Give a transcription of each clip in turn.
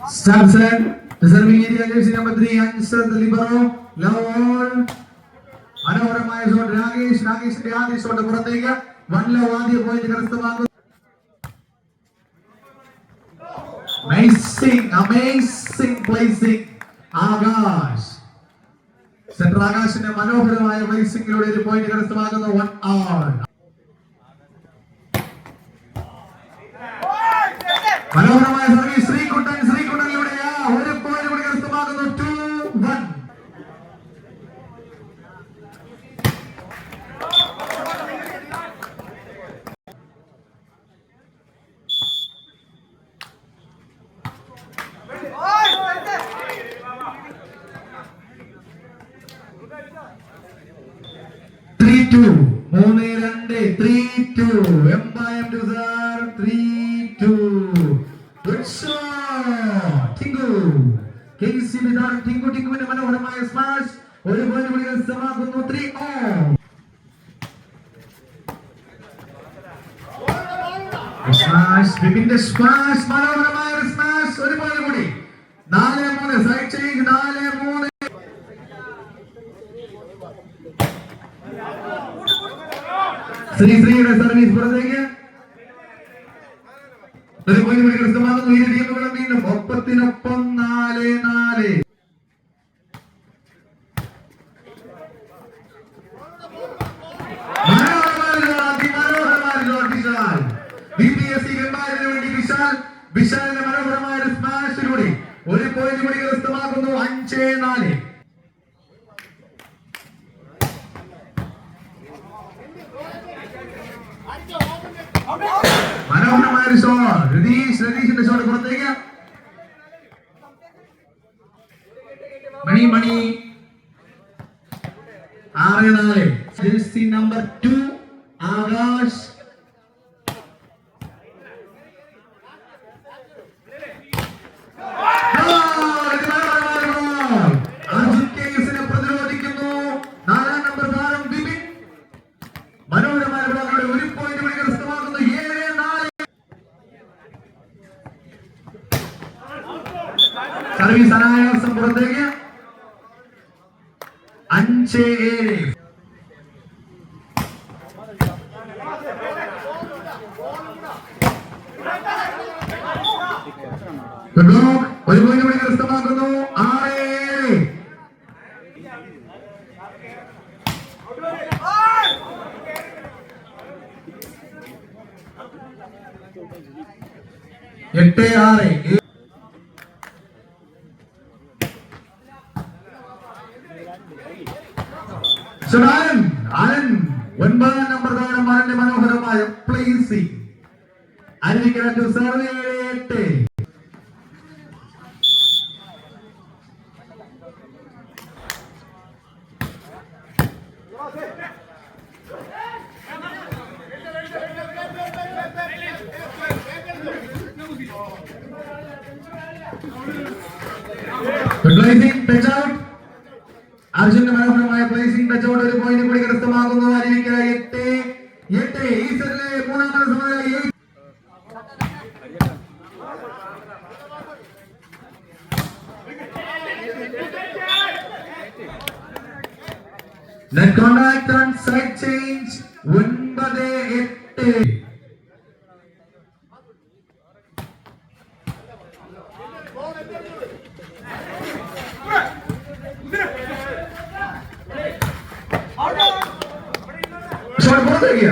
Samson, reserving area jersey number three, Answer the libero, Lowell. മനോഹരമായ shot Rakesh രാകേഷിന്റെ ആദ്യ shot പുറത്തേക്ക് വൺ ലോ ആദ്യ പോയിന്റ് കരസ്ഥമാക്കുന്നു Amazing, amazing placing. Akash central ആകാശിന്റെ മനോഹരമായ പ്ലേസിംഗിലൂടെ ഒരു പോയിന്റ് കരസ്ഥമാക്കുന്നു വൺ ആൾ മനോഹരമായ സർവീസ് ശ്രീകുട്ടൻ ശ്രീകുട്ടനിലൂടെ ആ ഒരു പോയിന്റ് കൂടി കരസ്ഥമാക്കുന്നു ടു വൺ ത്രീ ടു മൂന്ന് രണ്ട്. Three two umpire to sir three two Tinku. കെയ്സി വിധാനം ടിങ്കു ടിങ്കുവിന്റെ മനോഹരമായ സ്മാഷ് ഒരു പോയിന്റ് കൂടി കരസ്ഥമാക്കുന്നു ത്രീ ഓ സ്മാഷ് ബിബിന്റെ സ്മാഷ് മനോഹരമായ സ്മാഷ് ഒരു പോയിന്റ് കൂടി. നാല് മൂന്ന് സൈഡ് ചേഞ്ച് നാല് മൂന്ന് ശ്രീ ശ്രീയുടെ സർവീസ് പുറത്തേക്ക് ഒരു പോയിന്റ് കൂടി കരസ്ഥമാക്കുന്നു ഇരു ടീമുകളും വീണ്ടും ഒപ്പത്തിനൊപ്പം നാല് നാല് വിശാലിന്റെ മനോഹരമായ ഒരു സ്മാഷിലൂടെ ഒരു പോയിന്റ് കൂടി കരസ്ഥമാക്കുന്നു അഞ്ച് നാല് മനോഹരമായ ഒരു ഷോട്ട് രതീഷ് രതീഷിന്റെ ഷോട്ട് പുറത്തേക്ക് മണി മണി. ആറ് നാല്. Jersey number two Akash. Service അനായാസം മനോഹരമായ goal. അർജുൻ കേസിനെ പ്രതിരോധിക്കുന്നു നാലാം നമ്പർ താരം ബിബിൻ മനോഹരമായ ബോളുകളുടെ ഒരു പോയിന്റ് കൂടി കരസ്ഥമാക്കുന്നു ഏഴ് നാല് സർവീസ് അനായാസം പുറത്തേക്ക് block. ഒരു പോയിന്റ് കൂടി കരസ്ഥമാക്കുന്നു. ആറ്. എട്ട് ആറ് ഏ- So, ആലൻ ആലൻ ഒൻപതാം നമ്പർ താരം ആലന്റെ മനോഹരമായ പ്ലേസിംഗ് അരുവിക്കര ടു സർവേ എട്ട് പ്ലേസിംഗ് ടച്ച് ഔട്ട് അർജുന്റെ മനോഹരമായ പ്ലേസിംഗ് ടച്ച് ഔട്ട് ഒരു പോയിന്റ് കൂടി കരസ്ഥമാകുന്നു. അരുവിക്കര എട്ട് എട്ട്. ഈ സെറ്റിലെ മൂന്നാമത് സമനില ഏഴ് Net contact and side change ഒൻപത് എട്ട് ഷോട്ട് പുറത്തേക്ക്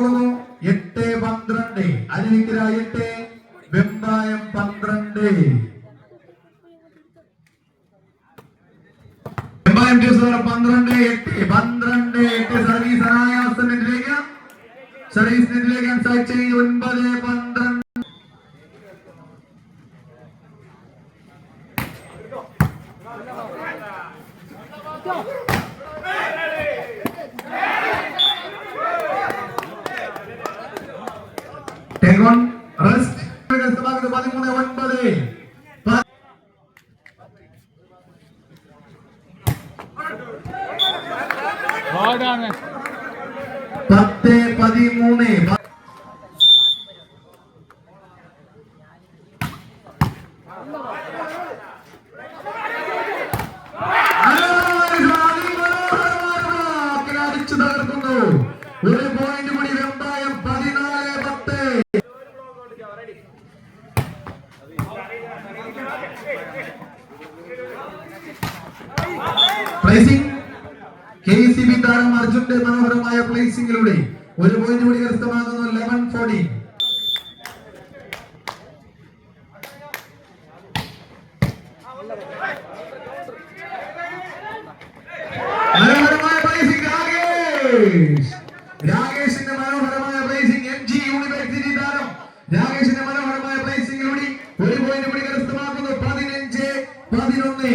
എത്രയുള്ളത് എട്ട് പന്ത്രണ്ട്. അനിരിക്കര എട്ട്? വെമ്പായം പന്ത്രണ്ട്. വെമ്പായം പന്ത്രണ്ട് എട്ട് പന്ത്രണ്ട് എട്ട്. സർവീസ് അനായാസ നെറ്റിലേക്ക് സർവീസ് നെറ്റിലേക്ക് സാക്ഷി ഒൻപത് പന്ത്രണ്ട്. Go! On rest. പതിമൂന്ന് ഒൻപത് പ- ഹാർഡാണ് പത്ത് പതിമൂന്ന് പ- അടിച്ചു തകർക്കുന്നു ഒരു പോയിന്റ് കൂടി വെമ്പായം പതിനാല് പത്ത് പ്ലേസിംഗ് കെ സി ബി താരം അർജുന്റെ മനോഹരമായ പ്ലേസിംഗിലൂടെ ഒരു പോയിന്റ് കൂടി കരസ്ഥമാകുന്നു ലെവൻ ഫോർട്ടീൻ മനോഹരമായ യൂണിവേഴ്സിറ്റി താരം. മനോഹരമായ ഒരു പോയിന്റ് കൂടി കരസ്ഥമാക്കുന്നു പതിനഞ്ച് പതിനൊന്ന്.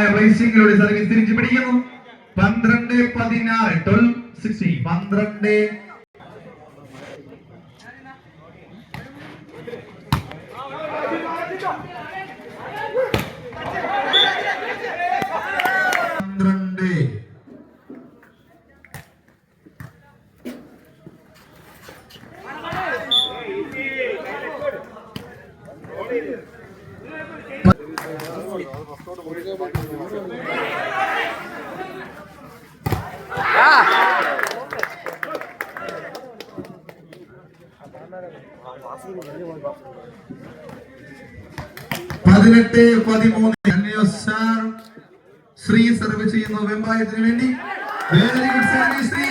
മനോഹരമായ റേസിംഗിലൂടെ സർവീസ് തിരിച്ചു പിടിക്കുന്നു. പന്ത്രണ്ട് പതിനാറ് ട്വൽവ് സിക്സ്റ്റി പന്ത്രണ്ട് പതിനെട്ട് പതിമൂന്ന്. ശ്രീ സർവ് ചെയ്യുന്ന വെമ്പായത്തിന് വേണ്ടി ശ്രീ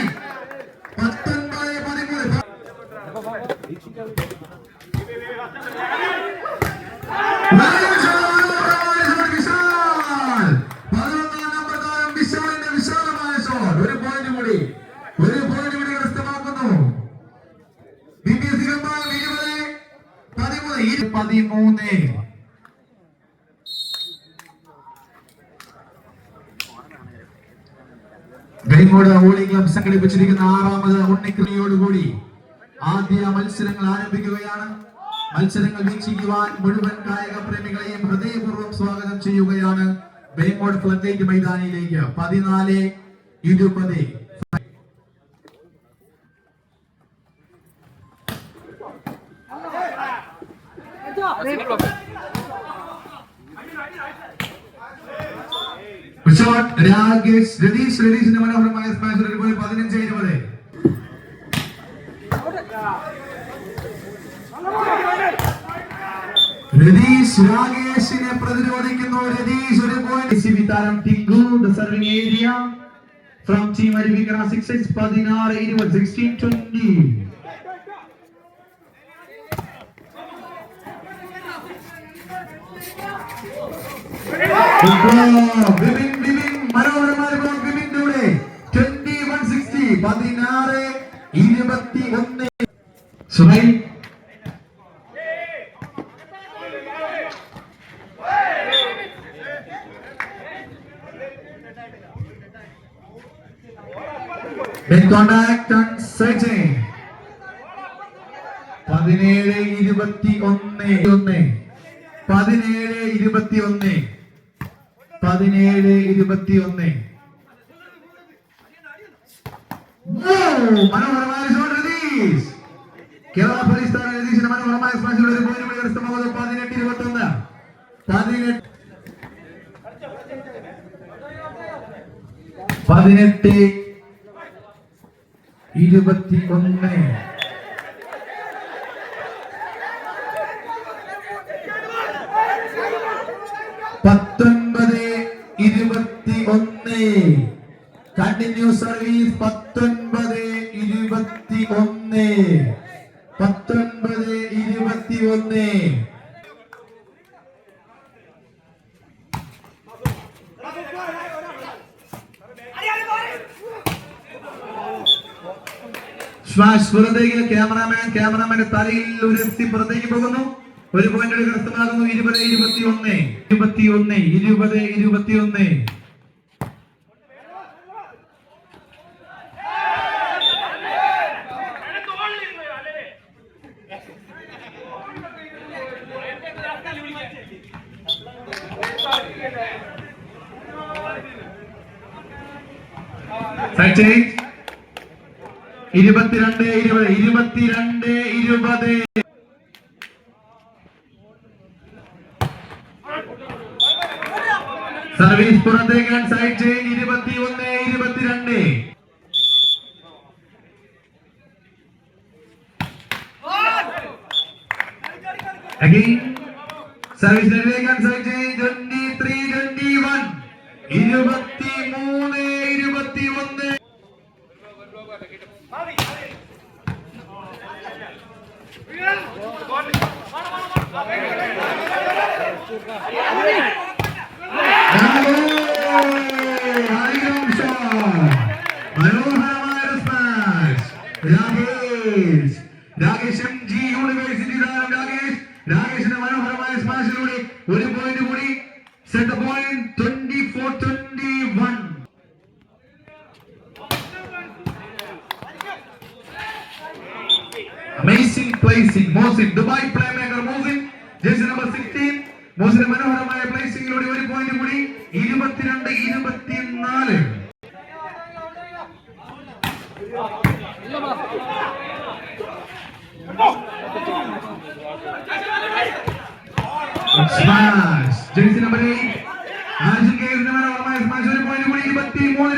ഗൈമോട് ഹോളി ക്ലബ് സംഘടിപ്പിച്ചിരിക്കുന്ന ആറാമത് കൂടി ആദ്യ മത്സരങ്ങൾ ആരംഭിക്കുകയാണ്. മത്സരങ്ങൾ വീക്ഷിക്കുവാൻ മുഴുവൻ കായിക പ്രേമികളെയും ഹൃദയപൂർവം സ്വാഗതം ചെയ്യുകയാണ് ബെയ്മോഡ് ഫ്ലഗേറ്റ് മൈതാനിയിലേക്ക്. പതിനാല് ഇരുപത്. ഷോട്ട് രാകേഷ് രതീഷ് രതീഷിന്റെ മനോഹരമായ സ്മാഷ് ഒരു പോയി പതിനഞ്ച് ഇരുപത്. രതീഷ് രാകേഷിനെ പ്രതിരോധിക്കുന്നു. രതീഷ് ഒരു പോയിന്റ് താരം Tinku the serving area from team Aruvikkara six six പതിനാറ് ഇരുപത്. സിക്സ്റ്റീൻ ട്വന്റി വിപിൻ വിപിൻ മനോഹരമായ Suhail Make contact and searching. പതിനേഴ് ഇരുപത്തി ഒന്ന് ഒന്ന് പതിനേഴ് ഇരുപത്തി ഒന്ന് പതിനേഴ് ഇരുപത്തി ഒന്ന് മനോഹരമായ കേരള പോലീസ് താരം രതീഷിന്റെ മനോഹരമായ സ്മാഷിൽ ഒരു പോയിന്റ് കരസ്ഥമാകുന്നത് പതിനെട്ട് ഇരുപത്തി ഒന്ന് പതിനെട്ട് ഇരുപത്തി ഒന്ന് പത്തൊൻപത് ഇരുപത്തി ഒന്ന് കണ്ടിന്യൂ സർവീസ് ഒന്ന് ശ്വാസ് പുറത്തേക്ക് ക്യാമറാമാൻ ക്യാമറാമാന്റെ തലയിൽ ഉയർത്തി പുറത്തേക്ക് പോകുന്നു. ഒരു പോയിന്റ് കരസ്ഥമാകുന്നു ഇരുപത് ഇരുപത്തി ഒന്ന് ഇരുപത്തി ഒന്ന് ഇരുപത് ഇരുപത്തി ഒന്ന്. ഇരുപത്തിരണ്ട് ഇരുപത് ഇരുപത്തിരണ്ട് ഇരുപത്. സർവീസ് പുറത്തേക്കാൻ സൈഡ് ഇരുപത്തി ഒന്ന് ഇരുപത്തിരണ്ട്. Again, service ലെവലിലേക്കാൻ side change twenty three twenty one ഇരുപത്തി മൂന്ന് ഇരുപത്തി ഒന്ന് മനോഹരമായ smash Rakesh Rakesh M G university താരം രാകേഷ് രാകേഷിന്റെ മനോഹരമായ സ്മാഷിലൂടെ ഒരു പോയിന്റ് കൂടി set point twenty four twenty one Amazing placing. Mosin, Dubai playmaker Mosin, jersey number 16. മോസിന്റെ മനോഹരമായ പ്ലേസിംഗിലൂടെ ഒരു പോയിന്റ് കൂടി. ഇരുപത്തിരണ്ട് ഇരുപത്തിനാല്. Smash jersey number eight Arjun K മനോഹരമായ സ്മാഷ് ഒരു പോയിന്റ് കൂടി ഇരുപത്തി മൂന്ന്